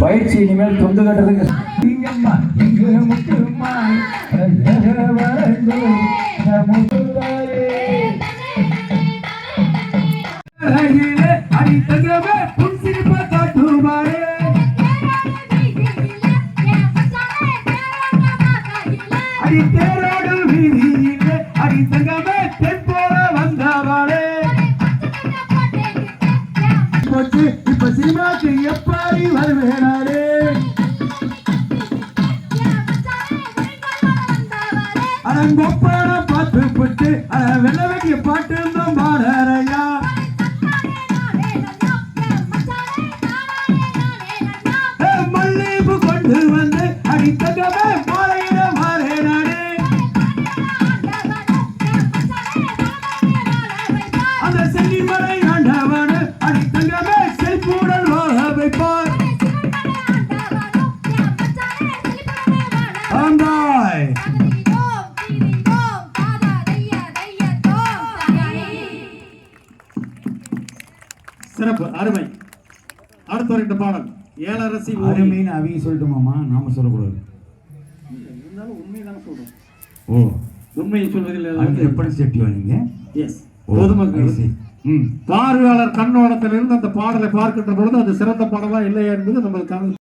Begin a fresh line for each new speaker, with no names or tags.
பயிற்சி இனிமேல் தொந்து கட்டுறதுக்கு. அடி தேராடல் வீதியிலே அடி தங்கமே போட்டு இப்ப சினிமாக்கு எப்படி வருவேனாரே? அடங்கொப்பன பார்த்து போட்டு அட வெள்ள வேண்டிய பாட்டு இருந்தோம் பாடறையா? மல்லிப்பு கொண்டு வந்து அடித்தகவே
சிறப்பு அருமை. அடுத்த இந்த பாடல். ஏழரசி
அருமைன்னு அவங்க சொல்லட்டுமாமா நாம சொல்லக்கூடாது.
இருந்தாலும் உண்மைதானே சொல்றோம்.
ஓ.
உண்மையை சொல்வதில்
அவங்க எப்படி செட்டிவா நீங்க?
எஸ் பொதுமக்கள்.
ம்.
பார்வையாளர் கண்ணோட்டத்திலிருந்து அந்த பாடலை பார்க்கின்ற பொழுது அது சிறந்த பாடலா இல்லையா என்பது நம்மளுக்கான